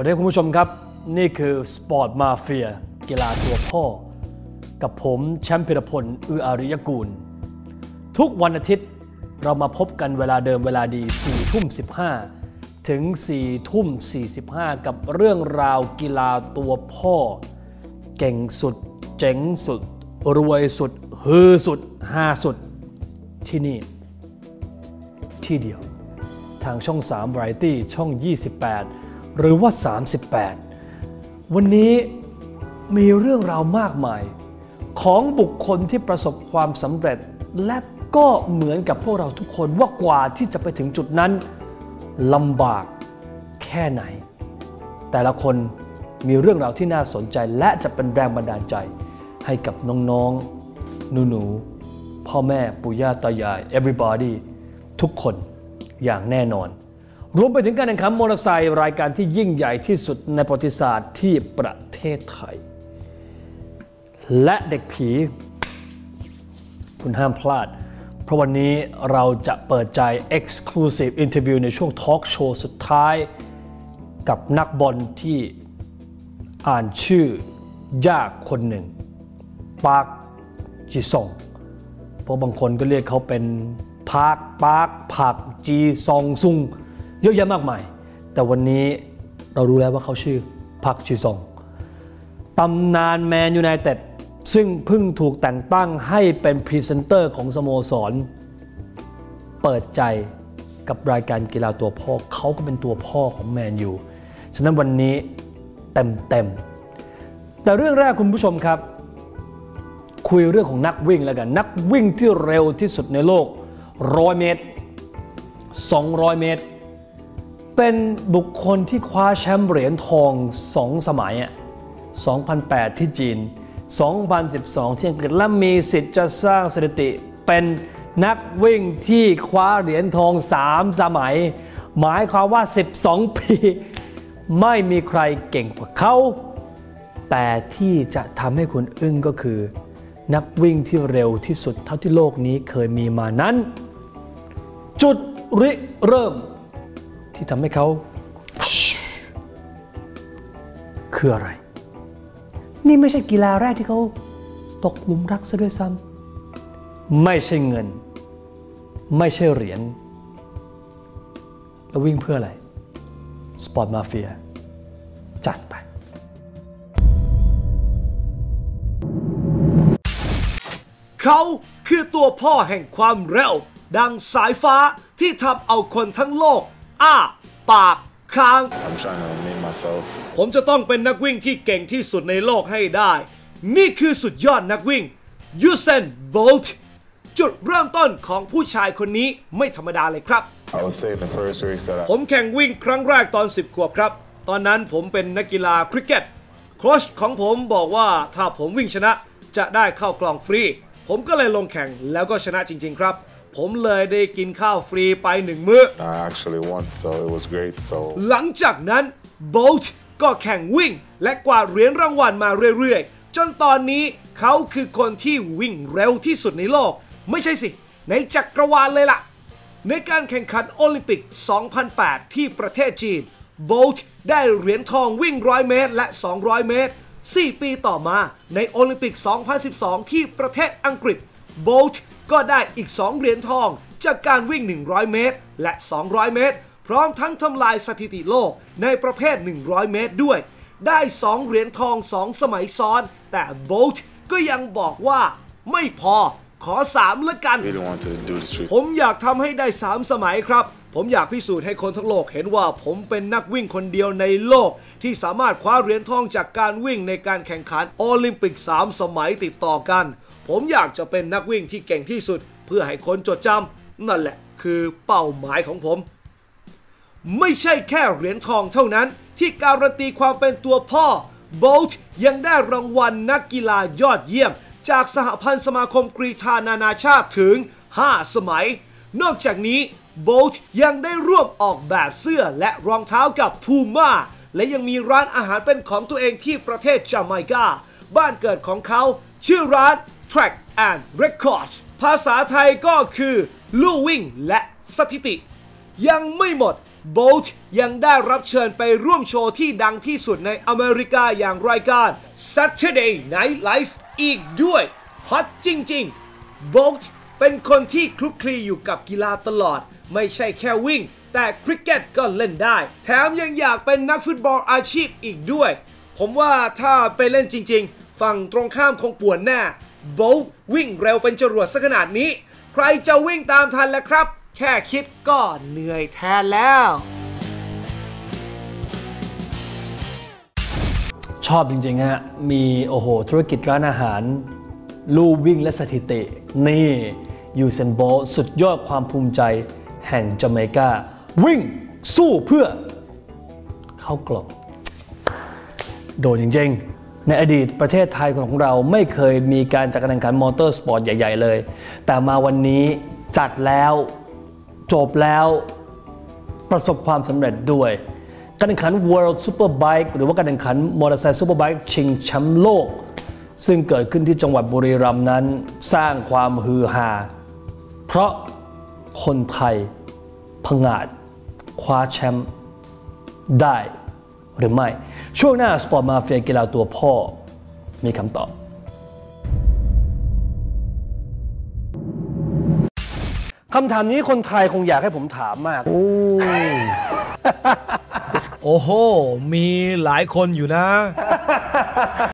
วัสดีคุณผู้ชมครับ นี่คือ Sport Mafia กีฬาตัวพ่อ กับผมแชมป์พิรพลอืออาริยกูล ทุกวันอาทิตย์เรามาพบกันเวลาเดิมเวลาดี 4 ทุ่ม 15 ถึง 4 ทุ่ม 45 กับเรื่องราวกีฬาตัวพ่อ เก่งสุด เจ๋งสุด รวยสุดฮือสุดฮาสุด ที่นี่ ที่เดียว ทางช่อง3 Variety ช่อง 28 หรือว่า 38 วันนี้มีเรื่องราวมากมาย ของบุคคลที่ประสบความสำเร็จ และก็เหมือนกับพวกเราทุกคนว่ากว่าที่จะไปถึงจุดนั้นลำบากแค่ไหน แต่ละคนมีเรื่องราวที่น่าสนใจและจะเป็นแรงบันดาลใจให้กับน้องๆ หนูๆ พ่อแม่ ปู่ย่าตายาย everybody ทุกคนอย่างแน่นอน รวมไปถึงการแข่งขันมอเตอร์ไซค์รายการที่ยิ่งใหญ่ที่สุดในประวัติศาสตร์ที่ประเทศไทย และเด็กผี คุณห้ามพลาด เพราะวันนี้เราจะเปิดใจ Exclusive Interview ในช่วงทอล์กโชว์สุดท้าย กับนักบอลที่อ่านชื่อยากคนหนึ่งปาร์คจิซงเพราะบางคนก็เรียกเขาเป็นพาร์คปาร์คผักจีซองซุง เยอะแยะมากมาย แต่วันนี้เรารู้แล้วว่าเขาชื่อพักจีซองตำนานแมนยูไนเต็ดซึ่งเพิ่งถูกแต่งตั้งให้เป็นพรีเซนเตอร์ของสโมสร เปิดใจกับรายการกีฬาตัวพ่อเขาก็เป็นตัวพ่อของแมนยูฉะนั้นวันนี้เต็มเต็มแต่เรื่องแรกคุณผู้ชมครับ คุยเรื่องของนักวิ่งแล้วกัน นักวิ่งที่เร็วที่สุดในโลก 100 เมตร 200 เมตร เป็นบุคคลที่คว้าแชมป์เหรียญทอง2สมัยอะ2008 ที่จีน 2012 ที่อังกฤษและมีสิทธิ์จะสร้างสถิติเป็นนักวิ่งที่คว้าเหรียญทอง 3 สมัย หมายความว่า 12 ปี ไม่มีใครเก่งกว่าเขา แต่ที่จะทำให้คุณอึ้งก็คือ นักวิ่งที่เร็วที่สุดเท่าที่โลกนี้เคยมีมานั้น จุดริเริ่ม ที่ทำให้เขาคืออะไร นี่ไม่ใช่กีฬาแรกที่เขาตกหลุมรักซะด้วยซ้ำไม่ใช่เงิน ไม่ใช่เหรียญแล้ววิ่งเพื่ออะไร สปอร์ตมาเฟีย จัดไปเขาคือตัวพ่อแห่งความเร็ว ดังสายฟ้าที่ทำเอาคนทั้งโลก อ้าปากค้าง I'm trying to make myself ผมจะต้องเป็นนักวิ่งที่เก่งที่สุดในโลกให้ได้ นี่คือสุดยอดนักวิ่งยูเซนโบลต์จุดเริ่มต้นของผู้ชายคนนี้ไม่ธรรมดาเลยครับ I would say the first race that I ผมแข่งวิ่งครั้งแรกตอน 10 ขวบครับ ตอนนั้นผมเป็นนักกีฬาคริกเก็ตโค้ชของผมบอกว่าถ้าผมวิ่งชนะจะได้เข้ากล่องฟรี ผมก็เลยลงแข่งแล้วก็ชนะจริง ๆ ครับ ผมเลยได้กินข้าวฟรีไปหนึ่งมื้อ I actually won, so it was great. So หลังจากนั้นโบลต์ก็แข่งวิ่ง และกวาดเหรียญรางวัลมาเรื่อยๆ จนตอนนี้เขาคือคนที่วิ่งเร็วที่สุดในโลก ไม่ใช่สิ ในจักรวาลเลยล่ะ ในการแข่งขันโอลิมปิก 2008 ที่ประเทศจีน โบลต์ได้เหรียญทองวิ่ง 100 เมตรและ 200 เมตร 4 ปีต่อมาในโอลิมปิก 2012 ที่ประเทศอังกฤษ โบลต์ ก็ได้อีก 2 เหรียญทอง จากการวิ่ง 100 เมตร และ 200 เมตร พร้อมทั้งทำลายสถิติโลกในประเภท 100 เมตรด้วย ได้ 2 เหรียญทอง 2 สมัยซ้อน แต่โบลต์ก็ยังบอกว่าไม่พอขอสามละกัน really want to do the street. ผมอยากทำให้ได้ 3 สมัยครับ ผมอยากพิสูจน์ให้คนทั้งโลกเห็นว่าผมเป็นนักวิ่งคนเดียวในโลก ที่สามารถคว้าเหรียญทองจากการวิ่งในการแข่งขันโอลิมปิก 3 สมัยติดต่อกัน ผมอยากจะเป็นนักวิ่งที่เก่งที่สุด เพื่อให้คนจดจำนั่นแหละคือเป้าหมายของผม ไม่ใช่แค่เหรียญทองเท่านั้น ที่การันตีความเป็นตัวพ่อโบลต์ยังได้รางวัลนักกีฬายอดเยี่ยม จากสหพันธ์สมาคมกรีฑานานาชาติถึง 5 สมัย นอกจากนี้โบลต์ยังได้ร่วมออกแบบเสื้อและรองเท้ากับพูม่าและยังมีร้านอาหารเป็นของตัวเองที่ประเทศจาไมกา บ้านเกิดของเขา ชื่อร้าน Track and Records ภาษาไทยก็คือ ลู่วิ่งและสถิติ ยังไม่หมดโบลต์ยังได้รับเชิญไปร่วมโชว์ที่ดังที่สุดในอเมริกาอย่างรายการ Saturday Night Live อีกด้วยฮอตจริงๆโบลต์เป็นคนที่คลุกคลีอยู่กับกีฬาตลอด ไม่ใช่แค่วิ่ง แต่คริกเก็ตก็เล่นได้ แถมยังอยากเป็นนักฟุตบอลอาชีพอีกด้วย ผมว่าถ้าไปเล่นจริง ๆ ฝั่งตรงข้ามคงปวดแน่ โบลต์วิ่งเร็วเป็นจรวดซะขนาดนี้ ใครจะวิ่งตามทันแล้วครับ แค่คิดก็เหนื่อยแทนแล้ว ชอบจริงๆฮะมีโอ้โห ธุรกิจร้านอาหาร ลู่วิ่งและสถิติ นี่ยูเซนโบลสุดยอดความภูมิใจ แห่งจาเมกา วิ่งสู้เพื่อ เข้ากล่องโดนจริงๆ ในอดีตประเทศไทยของเราไม่เคยมีการจัดการแข่งขันมอเตอร์สปอร์ตใหญ่ ๆ เลย แต่มาวันนี้จัดแล้วจบแล้วประสบความสำเร็จด้วย การแข่งขัน World Superbike หรือว่าการแข่งขันมอเตอร์ไซค์ซูเปอร์ไบค์ชิงแชมป์โลก ซึ่งเกิดขึ้นที่จังหวัดบุรีรัมย์นั้น สร้างความฮือฮาเพราะคนไทยผงาดคว้าแชมป์ได้หรือไม่ ช่วงหน้าสปอร์ตมาเฟียกีฬาตัวพ่อมีคำตอบ คำถามนี้คนไทยคงอยากให้ผมถามมาก โอ้โห มีหลายคนอยู่นะ